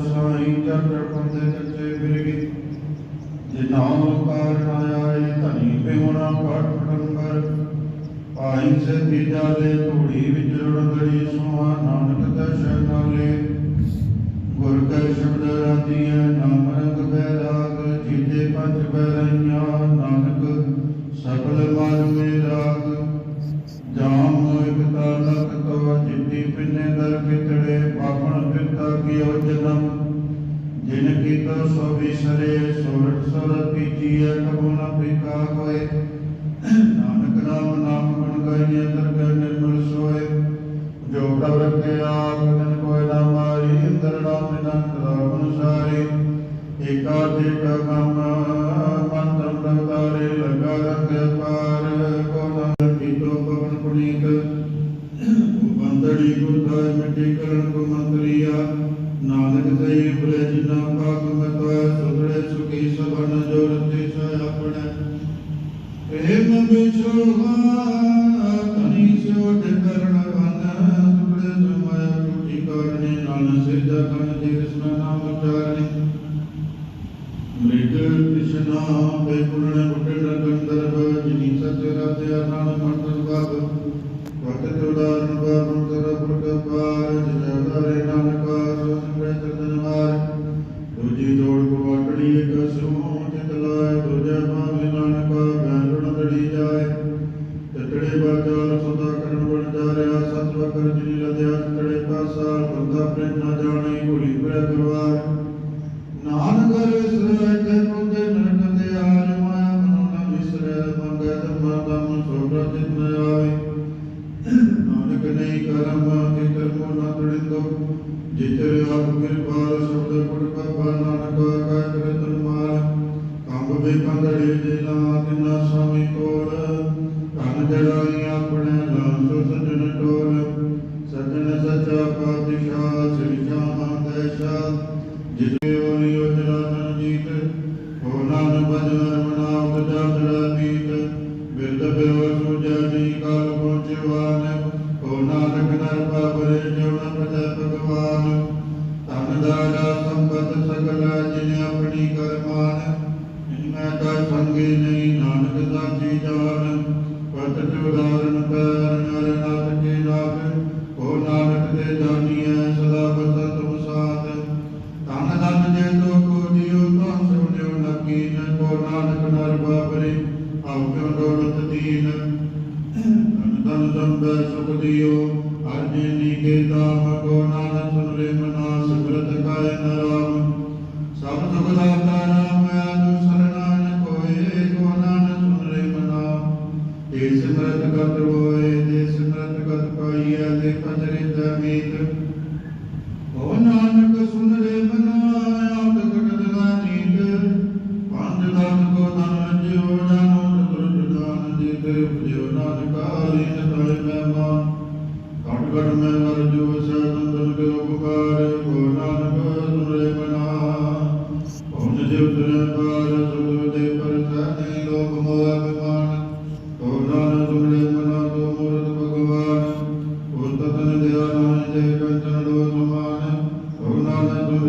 ਸਾਈ ਚੜ ਚੜ ਪੰਦੇ ਕੱਚੇ ਫਿਰ ਜੇ ਨਾਮ ਕਾਰਨ ਆਏ ਧਨੀ ਪਿਉਣਾ ਪਾਠ ਪਟੰਬਰ ਭਾਈ ਸੇ ਤੀਜਾ ਦੇ ਧੂੜੀ ਵਿੱਚ ਰੁੜਗੜੀ ਸੁਹਾ ਨਾਨਕ ਦਰਸ਼ਨ ਨਾਲੇ ਗੁਰ ਕੈ ਸ਼ਬਦ ਰਾਤੀਐ, ਨਾਮ ਨ ਪਿਕਾ ਹੋਏ। ਨਾਨਕ ਨਾਮ ਨਾਮ ਗੁਣ ਗਾਈਏ ਦਰਗਹਿ ਨਿਰਮਲ ਸੋਏ। ਜੋ ਪ੍ਰਭ ਰਖੇ ਆਪ ਤਨ ਕੋਇ ਨਾ ਮਾਰੀ ਇੰਦਰ ਨਾਮ ਨਿਰੰਤ ਰਾਮ ਅਨੁਸਾਰੀ ਏਕਾ ਤੇ ਕਮ ਮਨ ਤਨ ਦਵਤਾਰੇ ਲਗਾ ਰਖੇ ਪਾਰ। ਕੋ ਨਾਮ ਕੀਤੋ ਪਵਨ ਪੁਨੀਤ ਬੰਦੜੀ ਗੁਰਦਾਇ ਮਿੱਟੀ ਕਰਨ ਕੋ ਮੰਤਰੀਆ। ਨਾਨਕ ਸਹੀ ਬੁਲੇ ਜਿਨਾ ਪਾਕ ਕਰਨੇ ਨਾਨ ਸਿਰਜਾ ਕਰਨ ਜੇ ਕ੍ਰਿਸ਼ਨ ਨਾਮ ਉਚਾਰਨੇ ਮ੍ਰਿਗ ਕ੍ਰਿਸ਼ਨਾ ਬੇ ਪੁਰਣ ਮੁਟਣ ਗੰਧਰਵ ਜਿਨੀ ਸਚ ਰਤਿਆ ਨਾਮ ਮੰਤਰ ਬਾਗ ਵਕਤ ਉਦਾਰਨ ਬਾਰਨ ਤਰ ਪੁਰਖ ਪਾਰ ਜਗਦਾਰੇ ਨਾਨਕ ਸੋ ਸੰਗ੍ਰਹਿ ਚਰਨ ਮਾਰ। ਦੂਜੀ ਜੋੜ ਕੋ ਵਾਟੜੀ ਇੱਕ ਸੂ ਚਿਤ ਲਾਇ ਦੂਜਾ ਪਾਸਾ ਬੰਦਾ ਪ੍ਰੇਮ ਨਾ ਜਾਣੇ, ਭੁਲੀ ਪ੍ਰੈ ਗੁਰਵਾਰ ਨਾਨਕ ਵਿਸਰੈ ਤੇ ਪੁੰਦੇ ਨਰਕ ਤੇ ਆਜ ਮਾਇਆ ਮਨੋ ਨ ਵਿਸਰੈ ਮੰਗੈ ਧਰਮ ਧਮ ਸੋ ਪ੍ਰਤਿਤ ਨ ਆਵੇ। ਨਾਨਕ ਨਹੀਂ ਕਰਮ, ਤੇ ਕਰਮੋ ਨ ਤੜਿੰਦੋ। ਜਿਤਰੇ ਆਪ ਕਿਰਪਾਲ ਸ਼ਬਦ ਗੁਰ ਕਪਾ ਨਾਨਕ ਕਾ ਕਰਤਨ ਮਾਰ ਕੰਬ ਬੇ ਪੰਦੜੇ ਦੇ ਨਾ ਤਿਨਾ ਸਾਮੀ ਤੋੜ ਧਨ ਜੜਾਈ ਆਪਣੇ ਲਾਸੋ ਸਜਣ ਟੋਲ, ਸਜਣ ਸਚਾ ਪਾਤਸ਼ਾਹ, ਸ੍ਰੀ ਸ਼ਾਮ ਦੇਸ਼ਾ ਜਿਤੇ ਹੋਲੀ ਉਜਲਾ ਜੀਤ ਹੋ ਨਾਨ ਬਜਨ ਮਨਾ ਉਜਾ ਜੜਾ ਮੀਤ ਬਿਰਦ ਬਿਵ ਸੁਜਾ ਜੀ ਕਾਲ ਪਹੁੰਚਵਾਨ ਹੋ ਨਾਨਕ ਪਾਵਰੇ ਜੁਨ ਪਤੈ ਭਗਵਾਨ। ਧਨ ਦਾਰਾ ਸੰਪਤ ਸਕਲ ਜਿਨ ਆਪਣੀ ਕਰਮਾਨ ਇਨਮੈ ਕਾ ਸੰਗੇ ਨਹੀਂ ਨਾਨਕ ਸਾਚੀ ਜਾਨ। ਕੋ ਦਿਓ ਤਾਂ ਸੁਣਿਓ ਨਕੀਨ ਕੋ ਨਾਨਕ ਨਰ ਬਾਬਰੇ ਆਪ ਕਿਉ ਦੌਲਤ ਦੀਨ ਧਨ ਧਨ ਸੰਬੈ ਸੁਖ ਦਿਓ ਅਰਜੇ ਨੀਕੇ ਦਾਮ ਕੋ ਨਾਨਕ ਸੁਨ ਰੇ ਮਨਾ ਸਿਮਰਤ ਕਾਇ ਨਰਾਮ ਸਭ ਸੁਖ ਦਾਤਾ ਨਾਮ ਆਦੁ ਤੇ ਸਿਮਰਤ ਕਤ ਹੋਏ ਤੇ ਸਿਮਰਤ ਕਤ ਪਾਈਐ ਤੇ ਪਜਰਿ ਦਮੀਤ ਓ ਨਾਨਕ ਸੁਨ ਰੇ ਮਨਾ ਆਪ ਕਟ ਦਗਾ ਨੀਤ ਪੰਜ ਦਾਨ ਕੋ ਧਨ ਜਿਉ ਜਾਨੋ ਚਤੁਰ ਦਾਨ ਜੇ ਤੇ ਉਪਜਿਓ ਨਾਨਕਾਲੀ ਨਤੋਇ ਮਹਿਮਾਨ ਘਟ ਘਟ ਮੈਂ ਵਰ ਜੋ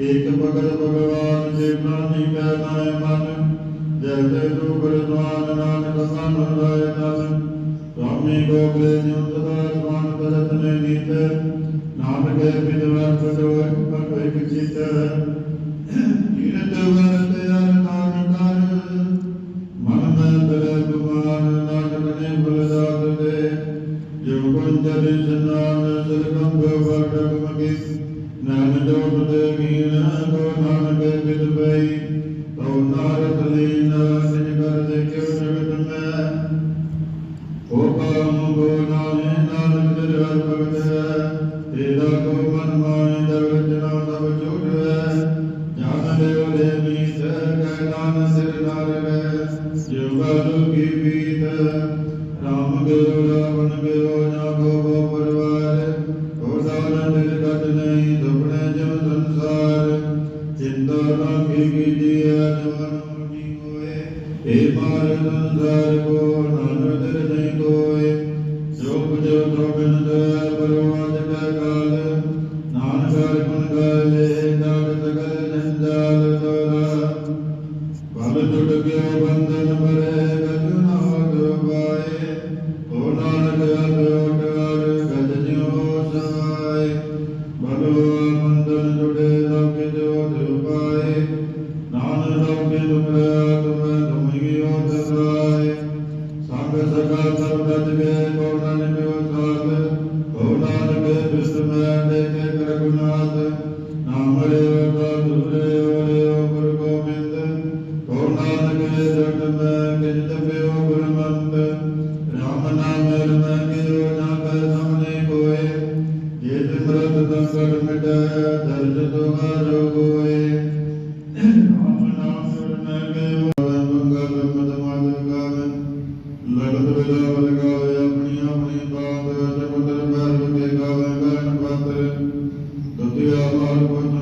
ਏਕ ਭਗਤ ਭਗਵਾਨ ਜੇ ਪ੍ਰਾਨੀ ਕੈ ਨਾਇ ਮਨ। ਜੈ ਜੈ ਜੋ ਗੁਰਦਵਾਨ ਨਾਨਕ ਸੰਨ ਰਾਇ ਤਨ। ਸੁਆਮੀ ਗੋਬਿੰਦ ਜਿਉ ਸਦਾ ਸਵਾਨ ਭਗਤ ਨੇ ਨੀਤ। ਨਾਨਕ ਬਿਦਵਰ ਸਦੋ ਭਗਤ ਇਕ ਚਿਤ ਨਿਰਤ ਵਰ ਕੇ ਗਿਰਿਆ ਜਮਨ ਮੁਨੀ ਹੋਏ ਇਹ ਭਾਰਤ ਸੰਸਾਰ ਕੋ ਨਾਨਕ ਦੇ ਨਿਵਿਓ ਦਸਾਏ ਸੰਗ ਸਕਲ ਸਰਬ ਰਜ ਵੇ ਕੋਟਨ ਨਿਵਿਓ ਦਤਿਆ ਮਾਰਗ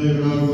de la